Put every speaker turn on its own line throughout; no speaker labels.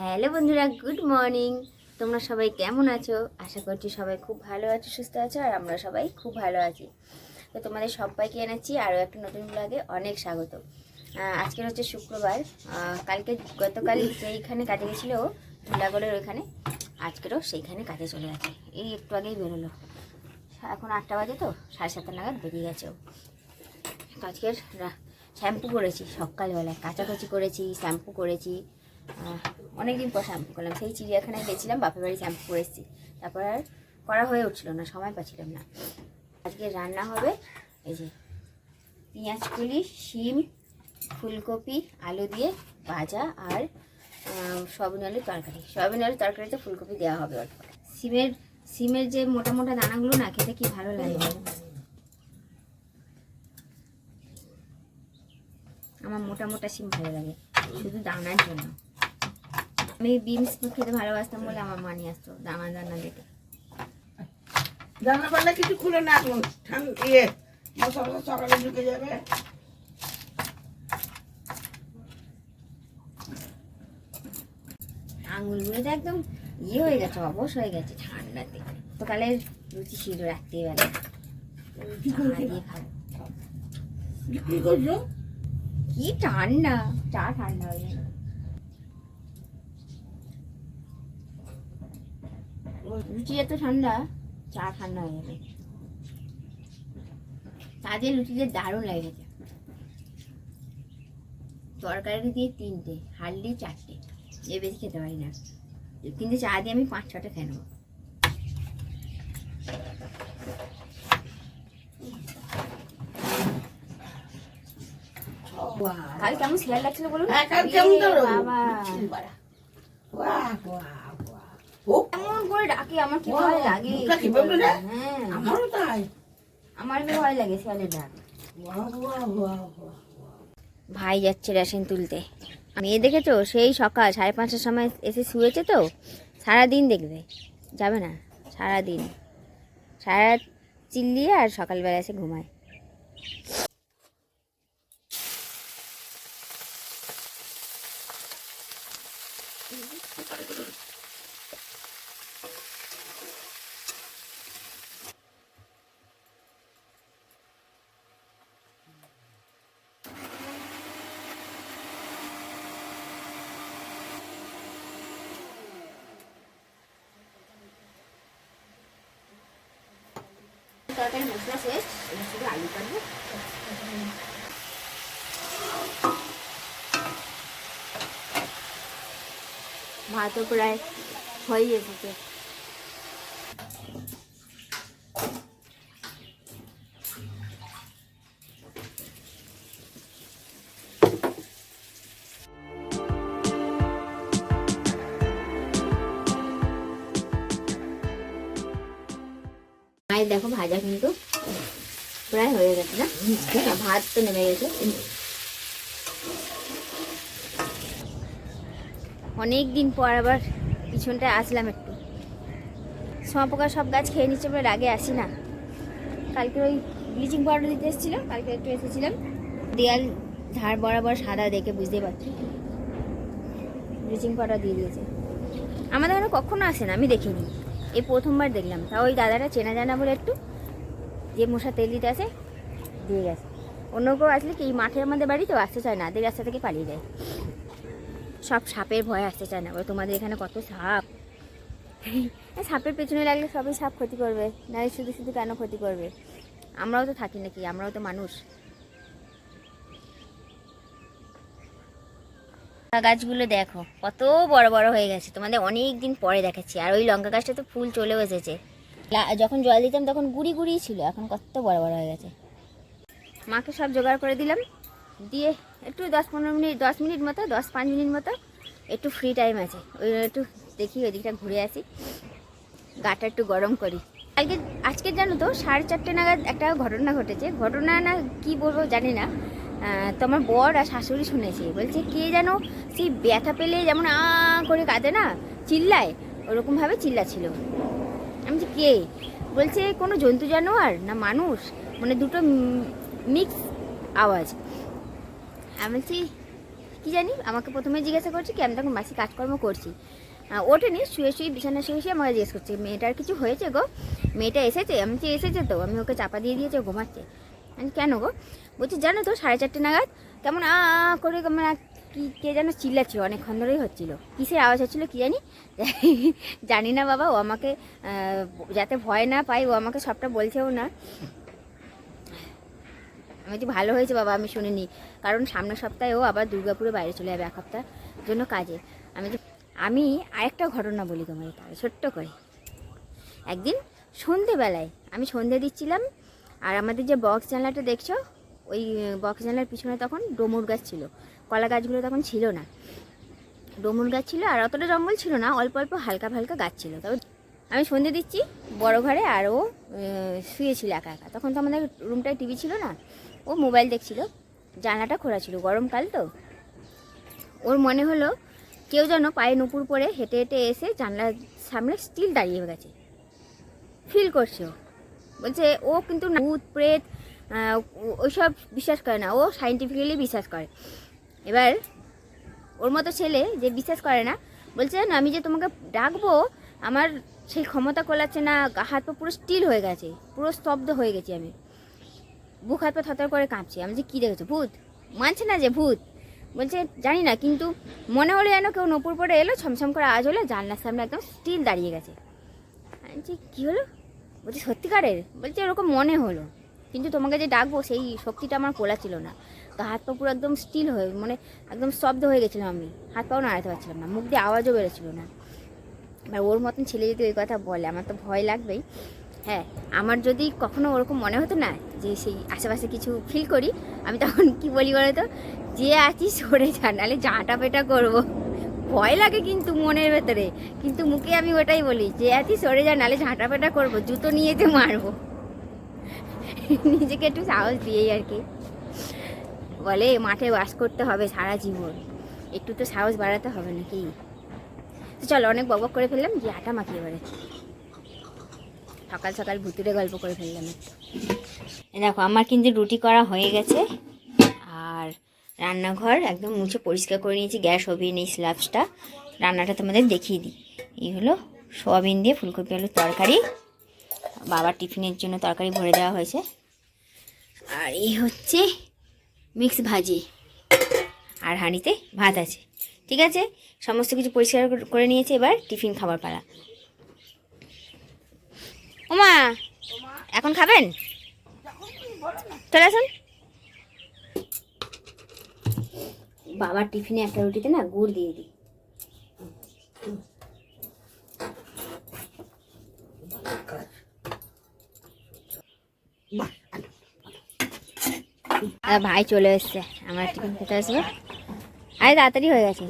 Hello বন্ধুরা, good morning. তোমরা সবাই কেমন আছো? আশা করছি সবাই খুব ভালো আছো, সুস্থ আছো, আর আমরা সবাই খুব ভালো আছি। তো তোমাদের সবাইকে এনেছি আরও একটা নতুন ব্লগে অনেক স্বাগত। আজকের হচ্ছে শুক্রবার। কালকে গতকাল যেইখানে কাজে গেছিল ধুলাগড়ের ওইখানে, আজকেরও সেইখানে কাজে চলে গেছে। এই একটু আগেই বেরোলো। এখন আটটা বাজে তো, সাড়ে সাতটা নাগাদ বেরিয়ে গেছে ও। আজকের শ্যাম্পু করেছি, সকালবেলায়। কাচাকুচি করেছি, শ্যাম্পু করেছি। অনেকদিন পর শ্যাম্পু করলাম। সেই চিড়িয়াখানায় গেছিলাম, বাপের বাড়ি শ্যাম্পু করে এসেছি। তারপর আর করা হয়ে উঠছিল না, সময় পাচ্ছিলাম না। আজকে রান্না হবে এই যে পেঁয়াজ কুলি, শিম, ফুলকপি, আলু দিয়ে ভাজা আর সয়াবিন আলুর তরকারি। সয়াবিন আলুর তরকারিতে ফুলকপি দেওয়া হবে অল্প। সিমের সিমের যে মোটা মোটা দানাগুলো না, খেতে কি ভালো লাগে? আমার মোটা মোটা সিম ভালো লাগে, শুধু দানার জন্য। আমি বিনস খেতে ভালোবাসতাম বলে আমার মা নিয়ে আসতো দানা দানা দেখে
জানলা পাল্লা কিছু খুলে না এখন। ঠান্ডা ইয়ে মশলা সকালে ঢুকে যাবে।
আঙুলগুলো তো একদম ইয়ে হয়ে গেছে অবশ হয়ে গেছে ঠান্ডাতে। সকালের রুচি ছিল রাত্রিবেলা।
কি
ঠান্ডা চা ঠান্ডা হয়ে গেল লুচি এত ঠান্ডা চা ঠান্ডা হয়ে যাবে চা দিয়ে লুচি দিয়ে দারুণ লেগেছে তরকারি দিয়ে তিনটে হালদি চারটে। এর বেশি খেতে পারি না। কিন্তু চা দিয়ে আমি পাঁচ ছটা খেয়ে নেব। কাল কেমন শিয়াল লাগছিল বলুন?
হ্যাঁ, কেমন
এ বাবা।
বাহ।
করে ডাকে আমার কি ভয় লাগে? হ্যাঁ।
আমারও তাই।
আমার কি ভয় লাগে শিয়ালের ডাক ভাই যাচ্ছে রেশন তুলতে। মেয়ে দেখেছ? সেই সকাল সাড়ে পাঁচটার সময় এসে শুয়েছে তো? সারা দিন দেখবে। যাবে না? সারা দিন সারা চিল্লিয়ে আর সকালবেলা এসে ঘুমায়। তরকারি মশলা শেষ এবার শুধু আলু কাটবো। ভাতও প্রায় হয়ে এসেছে। দেখো ভাজা কিন্তু প্রায় হয়ে গেছে না? ভাত তো নেমে গেছে। অনেক দিন পর আবার পিছনটায় আসলাম একটু। সমপোকা সব গাছ খেয়ে নিচ্ছে বলে আগে আসি না। কালকে ওই ব্লিচিং পাউডার দিতে এসেছিল কালকে একটু এসেছিলাম। দেয়াল ধার বরাবর সাদা দেখে বুঝতে পারছি। ব্লিচিং পাউডার দিয়ে দিয়েছে। আমাদের ওখানে কখনো আসে না আমি দেখিনি। এই প্রথমবার দেখলাম। তা ওই দাদাটা চেনা জানা বলে একটু, যে মশা তেল দিতে আসে, দিয়ে গেছে। অন্য কেউ আসলে কি মাঠের মধ্যে বাড়ি তো আসতে চায় না, আদের রাস্তা থেকে পালিয়ে যায়। সব সাপের ভয় আসতে চায় না তোমাদের এখানে কত সাপ? সাপের পেছনে লাগলে সবই সাপ ক্ষতি করবে, নাহলে শুধু শুধু কেন ক্ষতি করবে? আমরাও তো থাকি নাকি, আমরাও তো মানুষ। গাছগুলো দেখো, কত বড় বড় হয়ে গেছে। তোমাদের অনেক দিন পরে দেখাচ্ছি। আর ওই লঙ্কা গাছটা তো ফুল চলেও এসেছে। যখন জল দিতাম তখন গুড়ি গুড়ি ছিল, এখন কত বড় বড় হয়ে গেছে। মাকে সব জোগাড় করে দিলাম। দিয়ে একটু দশ পনেরো মিনিট, দশ মিনিট মতো, দশ পাঁচ মিনিট মতো একটু ফ্রি টাইম আছে। ওই একটু দেখি ওদিকটা ঘুরে আসি। গাটা একটু গরম করি। কালকে, আজকে জানো তো, সাড়ে চারটে নাগাদ একটা ঘটনা ঘটেছে। ঘটনা না কি বলব জানি না। তো আমার বর আর শাশুড়ি শুনেছি। বলছে কে যেন সেই ব্যথা পেলে যেমন আ করে কাঁদে না? চিল্লায়? ওরকমভাবে চিল্লাছিল আমি বলছি কে? বলছে কোনো জন্তু জানোয়ার না মানুষ? মানে দুটো মিক্স আওয়াজ। আমি বলছি কী জানি? আমাকে প্রথমে জিজ্ঞাসা করছি কি আমি তখন মাসি কাজকর্ম করছি। আহ, ওঠেনি শুয়ে শুয়ে বিছানা শুয়ে শুয়ে আমাকে জিজ্ঞেস করছে মেয়েটার কিছু হয়েছে গো? মেয়েটা এসেছে? আমি তো এসেছে তো। আমি ওকে চাপা দিয়ে দিয়েছে ঘুমাচ্ছে। কেন গো? বলছি, জানো তো, সাড়ে চারটে নাগাদ কেমন আ করে কেমন কি, কে যেন চিল্লাচ্ছিল, অনেকক্ষণ ধরেই হচ্ছিল। কিসের আওয়াজ হচ্ছিল কী জানি? জানি না বাবা, ও আমাকে যাতে ভয় না পাই ও আমাকে সবটা বলছেও না। আমি বলছি, ভালো হয়েছে বাবা, আমি শুনিনি। কারণ সামনের সপ্তাহে ও আবার দুর্গাপুরে বাইরে চলে যাবে এক সপ্তাহ জন্য কাজে। আমি তো আমি আরেকটা ঘটনা বলি তোমাকে ছোট্ট করে। একদিন সন্ধেবেলায় আমি সন্ধে দিচ্ছিলাম আর আমাদের যে বক্স জানলাটা দেখছ, ওই বক্স জানলার পিছনে তখন ডোমুর গাছ ছিল। কলা গাছগুলো তখন ছিল না। ডোমুর গাছ ছিল, আর অতটা জঙ্গল ছিল না, অল্প অল্প হালকা হালকা গাছ ছিল। তবে আমি সন্ধে দিচ্ছি, বড় ঘরে, আর ও শুয়েছিল একা একা। তখন তো আমাদের রুমটায় টিভি ছিল না, ও মোবাইল দেখছিল। জানলাটা খোলা ছিল গরমকাল তো। ওর মনে হলো, কেউ যেন পায়ে নুপুর পরে হেঁটে হেঁটে এসে জানলার সামনে স্টিল দাঁড়িয়ে গেছে। ফিল করছে ও। বলছে, ও কিন্তু ভূত, প্রেত ওইসব বিশ্বাস করে না। ও সাইন্টিফিক্যালি বিশ্বাস করে। এবার ওর মতো ছেলে যে বিশ্বাস করে না, বলছে না আমি যে তোমাকে ডাকবো, আমার সেই ক্ষমতা কোলাচ্ছে না হাত, পা পুরো স্টিল হয়ে গেছে, পুরো স্তব্ধ হয়ে গেছি আমি। বুক, হাত, পা থরথর করে কাঁপছি। আমি যে কী দেখেছ? ভূত। মানছে না যে ভূত। বলছে, জানি না, কিন্তু মনে হলো যেন কেউ নপুর পরে এলো, ছমছম করে আজ হলো জানলার সামনে একদম স্টিল দাঁড়িয়ে গেছে। আমি কী হলো? বলছি, সত্যিকারের? বলছে, এরকম মনে হলো। কিন্তু তোমাকে যে ডাকবো, সেই শক্তিটা আমার কোলা ছিল না। তো হাত পা পুরো একদম স্টিল হয়ে মানে একদম শব্দ হয়ে গেছিলাম আমি। হাত পাও নাড়াতে পারছিলাম না, মুখ দিয়ে আওয়াজও বেরোচ্ছিল না। এবার ওর মতন ছেলে যদি ওই কথা বলে, আমার তো ভয় লাগবেই। হ্যাঁ আমার যদি কখনো ওরকম মনে হতো না, যে সেই আশেপাশে কিছু ফিল করি, আমি তখন কি বলি বলো তো যে আছিস, সরে যা, নাহলে জাঁটা পেটা করব। ভয় লাগে কিন্তু মনের ভেতরে। কিন্তু মুখে আমি ওটাই বলি যে আছিস সরে যা নাহলে ঝাঁটা পেটা করব, জুতো নিয়ে তো মারবো। নিজেকে একটু সাহস দিয়েই আর কি। বলে, মাঠে বাস করতে হবে সারা জীবন। একটু তো সাহস বাড়াতে হবে নাকি? তো চলো, অনেক বকবক করে ফেললাম যে আটা মাখি এবারে সকাল সকাল ভুতুরে গল্প করে ফেললাম একটু। দেখো, আমার কিন্তু রুটি করা হয়ে গেছে। আর রান্নাঘর একদম মুছে পরিষ্কার করে নিয়েছি, গ্যাস ওভিয়ে নিই স্ল্যাবসটা রান্নাটা তোমাদের দেখিয়ে দিই। এই হলো সোয়াবিন দিয়ে ফুলকপি আলুর তরকারি। বাবার টিফিনের জন্য তরকারি ভরে দেওয়া হয়েছে। আর এই হচ্ছে মিক্স ভাজি। আর হাঁড়িতে ভাত আছে। ঠিক আছে? সমস্ত কিছু পরিষ্কার করে নিয়েছে এবার টিফিন খাবার পালা। ওমা! এখন খাবেন? চলে আসুন। বাবার টিফিনে একটা রুটিতে না গুড় দিয়ে দিই। ভাই চলে এসছে, আমার টিফিন খেতে আসবে আরে তাড়াতাড়ি হয়ে গেছে।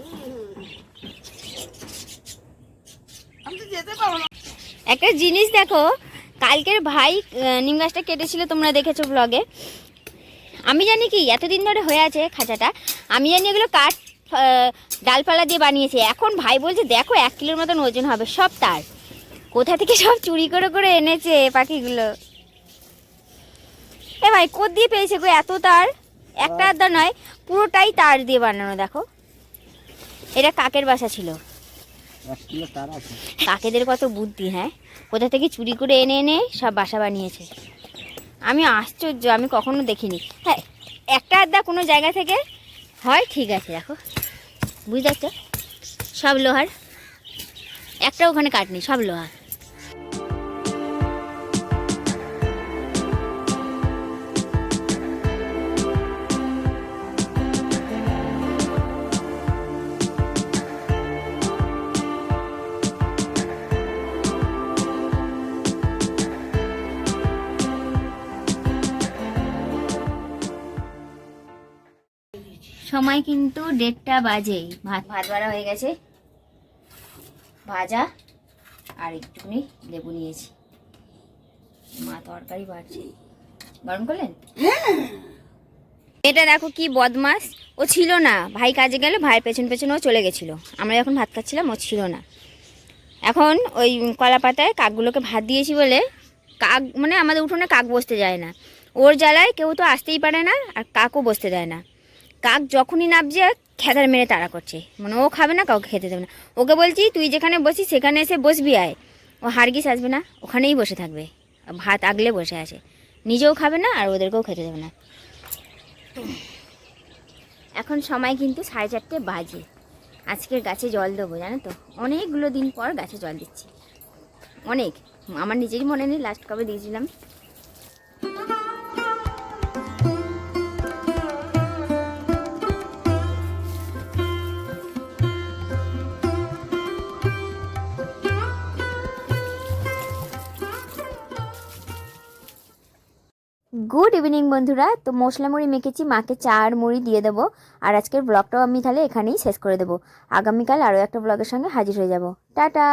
একটা জিনিস দেখো, কালকের ভাই নিম গাছটা কেটেছিল, তোমরা দেখেছ ব্লগে আমি জানি কি এতদিন ধরে হয়ে আছে খাঁচাটা। আমি জানি এগুলো কাঠ ডালপালা দিয়ে বানিয়েছে। এখন ভাই বলছে দেখো এক কিলোর মতন ওজন হবে সব তার। কোথা থেকে সব চুরি করে করে এনেছে পাখিগুলো? এ ভাই কোথ দিয়ে পেয়েছে গো এত তার? একটা আধা নয় পুরোটাই তার দিয়ে বানানো দেখো। এটা কাকের বাসা ছিল। কাকেদের কত বুদ্ধি হ্যাঁ? কোথা থেকে চুরি করে এনে এনে সব বাসা বানিয়েছে। আমি আশ্চর্য, আমি কখনো দেখিনি। হ্যাঁ একটা আধা কোনো জায়গা থেকে হয়, ঠিক আছে, দেখো। বুঝতে পারছ? সব লোহার। একটা ওখানে কাটনি সব লোহার। সময় কিন্তু দেড়টা বাজে ভাত ভাত বাড়া হয়ে গেছে। ভাজা আর একটুখানি লেবু নিয়েছি। মা তরকারি বাড়ছে। গরম করলেন? এটা দেখো কি বদমাস। ও ছিল না। ভাই কাজে গেলে, ভাইয়ের পেছন পেছন ও চলে গেছিল। আমরা যখন ভাত খাচ্ছিলাম, ও ছিল না। এখন ওই কলা পাতায় কাকগুলোকে ভাত দিয়েছি বলে কাক মানে আমাদের উঠোনে কাক বসতে যায় না। ওর জ্বালায় কেউ তো আসতেই পারে না, আর কাকও বসতে দেয় না। কাক যখনই নাবছে খেদার মেরে তাড়া করছে। মানে ও খাবে না, কাউকে খেতে দেবে না। ওকে বলছি, তুই যেখানে বসিস, সেখানে এসে বসবি আয়। ও হারগিস আসবে না, ওখানেই বসে থাকবে। ভাত আগলে বসে আছে। নিজেও খাবে না, আর ওদেরকেও খেতে দেবে না। এখন সময় কিন্তু সাড়ে চারটে বাজে। আজকের গাছে জল দেবো, জানো তো? অনেকগুলো দিন পর গাছে জল দিচ্ছি। অনেক। আমার নিজেরই মনে নেই লাস্ট কবে দিয়েছিলাম। গুড ইভিনিং বন্ধুরা। তো মশলা মুড়ি মেখেছি, মাকে চার মুড়ি দিয়ে দেবো। আর আজকের ব্লগটাও আমি তাহলে এখানেই শেষ করে দেবো। আগামীকাল আরও একটা ব্লগের সঙ্গে হাজির হয়ে যাব। টাটা!